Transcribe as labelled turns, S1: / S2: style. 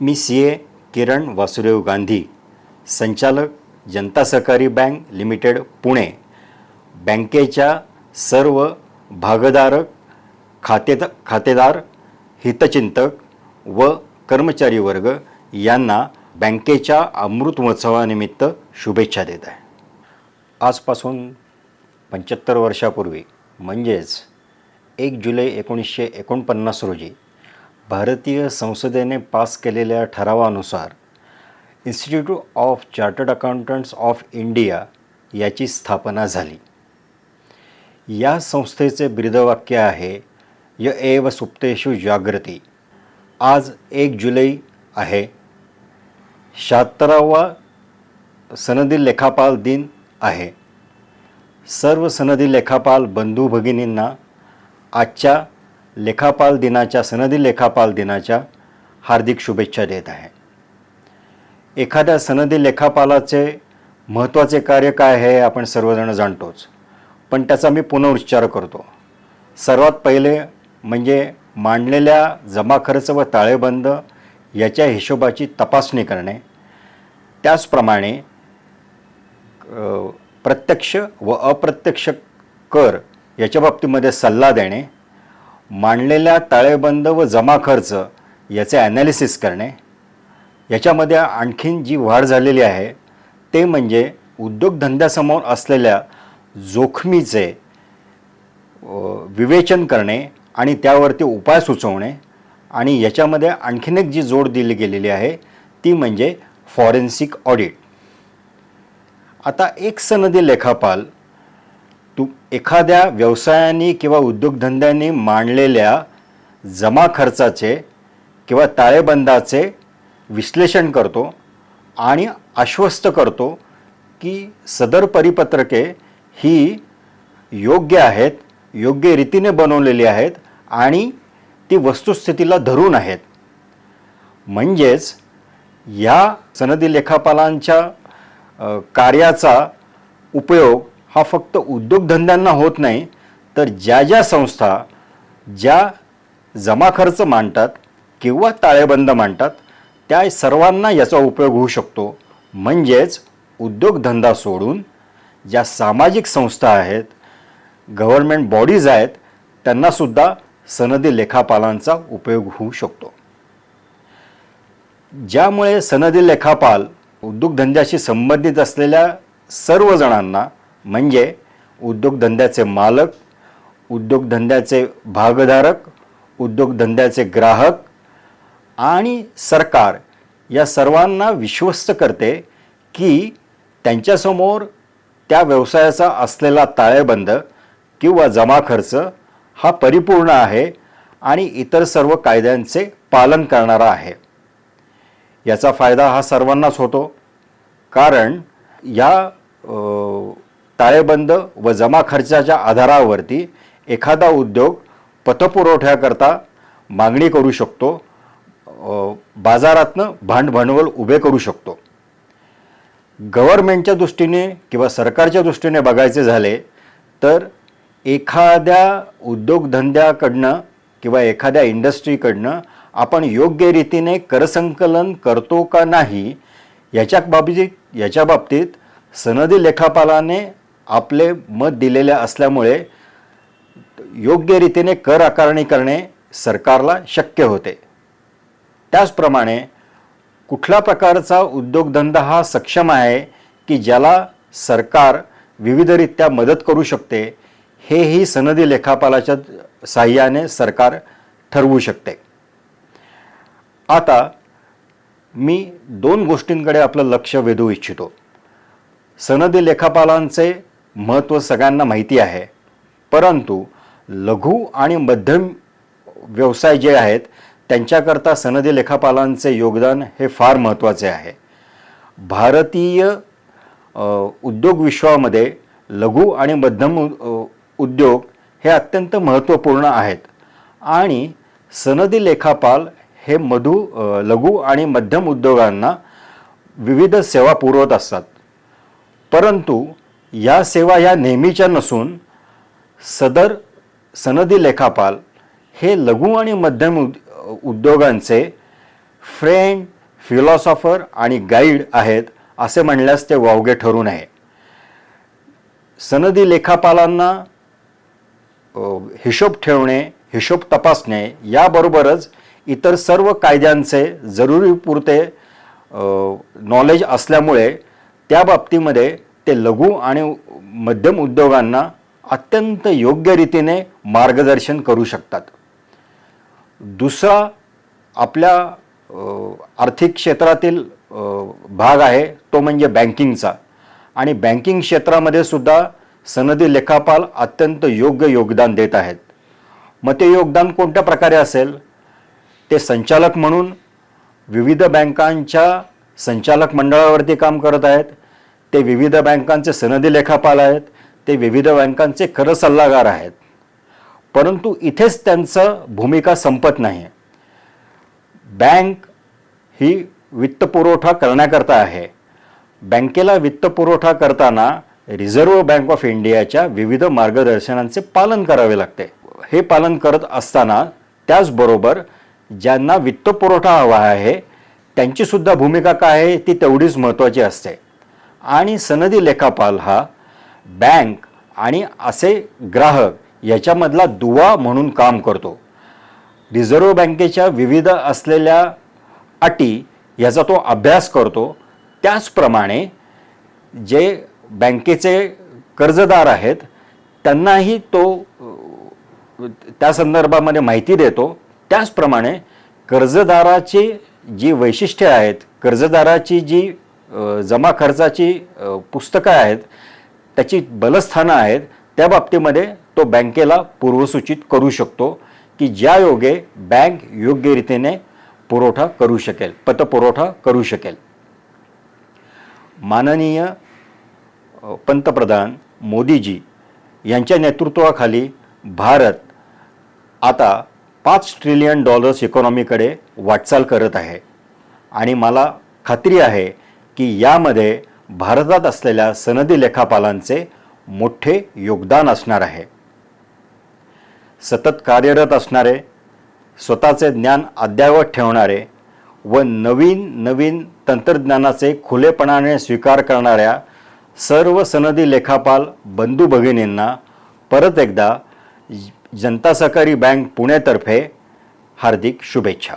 S1: Me C A Kiran Vasudev Gandhi संचालक जनता सहकारी बँक लिमिटेड पुणे. बँकेच्या सर्व भागधारक खाते खातेदार हितचिंतक व कर्मचारी वर्ग यांना बँकेच्या अमृत महोत्सवानिमित्त शुभेच्छा देत आहे. आजपासून पंच्याहत्तर वर्षापूर्वी म्हणजेच एक जुलै एकोणीसशे एकोणपन्नास रोजी भारतीय संसदेने पास केलेल्या ठरावानुसार institute of chartered accountants of India याची स्थापना झाली. या संस्थेचे ब्रीदवाक्य आहे य एव सुप्तेषु जागृती आज एक जुलै आहे. शहात्तरावा सनदी लेखापाल दिन आहे. सर्व सनदी लेखापाल बंधू भगिनींना आजच्या लेखापाल दिनाच्या सनदी लेखापाल दिनाच्या हार्दिक शुभेच्छा देत आहे. एखाद्या सनदी लेखापालाचे महत्त्वाचे कार्य काय आहे हे आपण सर्वजण जाणतोच. पण त्याचा मी पुनरुच्चार करतो. सर्वात पहिले म्हणजे मांडलेल्या जमा खर्च व ताळेबंद याच्या हिशोबाची तपासणी करणे. त्याचप्रमाणे प्रत्यक्ष व अप्रत्यक्ष कर याच्या बाबतीमध्ये सल्ला देणे. मांडलेल्या ताळेबंद व जमा खर्च याचे ॲनालिसिस करणे. याच्यामध्ये आणखीन जी वाढ झालेली आहे ते म्हणजे उद्योगधंद्यासमोर असलेल्या जोखमीचे विवेचन करणे आणि त्यावरती उपाय सुचवणे आणि याच्यामध्ये आणखीन एक जी जोड दिली गेलेली आहे ती म्हणजे फॉरेन्सिक ऑडिट आता एक सनदी लेखापाल तू एखाद्या व्यवसायाने किंवा उद्योगधंद्याने मांडलेल्या जमा खर्चाचे किंवा ताळेबंदाचे विश्लेषण करतो आणि आश्वस्त करतो की सदर परिपत्रके ही योग्य आहेत योग्य रीतीने बनवलेली आहेत आणि ती वस्तुस्थितीला धरून आहेत. म्हणजेच या सनदी लेखापालांच्या कार्याचा उपयोग हा फक्त उद्योगधंद्यांना होत नाही तर ज्या ज्या संस्था ज्या जमा खर्च मांडतात किंवा ताळेबंद मांडतात त्या सर्वांना याचा उपयोग होऊ शकतो. म्हणजेच उद्योगधंदा सोडून ज्या सामाजिक संस्था आहेत गव्हर्मेंट बॉडीज आहेत त्यांनासुद्धा सनदी लेखापालांचा उपयोग होऊ शकतो. ज्यामुळे सनदी लेखापाल उद्योगधंद्याशी संबंधित असलेल्या सर्वजणांना म्हणजे उद्योगधंद्याचे मालक उद्योगधंद्याचे भागधारक उद्योगधंद्याचे ग्राहक आणि सरकार या सर्वांना विश्वस्त करते की त्यांच्यासमोर त्या व्यवसायाचा असलेला ताळेबंद किंवा जमा खर्च हा परिपूर्ण आहे आणि इतर सर्व कायद्यांचे पालन करणारा आहे. याचा फायदा हा सर्वांनाच होतो. कारण या ताळेबंद व जमा खर्चाच्या आधारावरती एखादा उद्योग पतपुरवठ्याकरता मागणी करू शकतो बाजारातनं भांडभांडवल उभे करू शकतो. गव्हर्मेंटच्या दृष्टीने किंवा सरकारच्या दृष्टीने बघायचे झाले तर एखाद्या उद्योगधंद्याकडनं किंवा एखाद्या इंडस्ट्रीकडनं आपण योग्य रीतीने करसंकलन करतो का नाही याच्या बाबतीत याच्या बाबतीत सनदी लेखापालाने आपले मत दिलेले असल्यामुळे योग्य रीतीने कर आकारणी करणे सरकारला शक्य होते. त्याचप्रमाणे कुठल्या प्रकारचा उद्योगधंदा हा सक्षम आहे की ज्याला सरकार विविधरित्या मदत करू शकते हेही सनदी लेखापालाच्या साह्याने सरकार ठरवू शकते. आता मी दोन गोष्टींकडे आपलं लक्ष वेधू इच्छितो. सनदी लेखापालांचे महत्त्व सगळ्यांना माहिती आहे. परंतु लघु आणि मध्यम व्यवसाय जे आहेत त्यांच्याकरता सनदी लेखापालांचे योगदान हे फार महत्त्वाचे आहे. भारतीय उद्योग विश्वामध्ये लघु आणि मध्यम उद्योग हे अत्यंत महत्त्वपूर्ण आहेत. आणि सनदी लेखापाल हे मधु लघु आणि मध्यम उद्योगांना विविध सेवा पुरवत असतात. परंतु या सेवा या नेहमीच्या नसून सदर सनदी लेखापाल हे लघु आणि मध्यम उद- उद्योगांचे फ्रेंड फिलॉसॉफर आणि गाईड आहेत असे म्हणल्यास ते वावगे ठरू नये. सनदी लेखापालांना हिशोब ठेवणे हिशोब तपासणे याबरोबरच इतर सर्व कायद्यांचे जरुरीपुरते नॉलेज असल्यामुळे त्या बाबतीमध्ये ते लघु आणि मध्यम उद्योगांना अत्यंत योग्य रीतीने मार्गदर्शन करू शकतात. दुसरा आपल्या आर्थिक क्षेत्रातील भाग आहे तो म्हणजे बँकिंगचा. आणि बँकिंग क्षेत्रामध्ये सुद्धा सनदी लेखापाल अत्यंत योग्य योगदान देत आहेत. मग ते योगदान कोणत्या प्रकारे असेल? ते संचालक म्हणून विविध बँकांच्या संचालक मंडळावरती काम करत आहेत. ते विविध बँकांचे सनदी लेखापाल आहेत ते विविध बँकांचे कर सल्लागार आहेत. परंतु इथेच त्यांचं भूमिका संपत नाही बँक ही वित्तपुरवठा करण्याकरता आहे. बँकेला वित्तपुरवठा करताना रिझर्व्ह बँक ऑफ इंडियाच्या विविध मार्गदर्शनांचे पालन करावे लागते. हे पालन करत असताना त्याचबरोबर ज्यांना वित्तपुरवठा हवा आहे त्यांचीसुद्धा भूमिका काय आहे ती तेवढीच महत्त्वाची असते. आणि सनदी लेखापाल हा बँक आणि असे ग्राहक याच्यामधला दुवा म्हणून काम करतो. रिझर्व्ह बँकेच्या विविध असलेल्या अटी याचा तो अभ्यास करतो. त्याचप्रमाणे जे बँकेचे कर्जदार आहेत त्यांनाही तो त्या संदर्भामध्ये माहिती देतो. त्याचप्रमाणे कर्जदाराची जी वैशिष्ट्ये आहेत कर्जदाराची जी जमा खर्चाची पुस्तकं आहेत त्याची बलस्थानं आहेत त्या बाबतीमध्ये तो बँकेला पूर्वसूचित करू शकतो की ज्या योगे बँक योग्य रीतीने पुरवठा करू शकेल पतपुरवठा करू शकेल. माननीय पंतप्रधान मोदीजी यांच्या नेतृत्वाखाली भारत आता पाच ट्रिलियन डॉलर्स इकॉनॉमीकडे वाटचाल करत आहे. आणि मला खात्री आहे की यामध्ये भारतात असलेल्या सनदी लेखापालांचे मोठे योगदान असणार आहे. सतत कार्यरत असणारे स्वतःचे ज्ञान अद्ययावत ठेवणारे व नवीन नवीन तंत्रज्ञानाचे खुलेपणाने स्वीकार करणाऱ्या सर्व सनदी लेखापाल बंधू भगिनींना परत एकदा जनता सहकारी बँक पुणेतर्फे हार्दिक शुभेच्छा.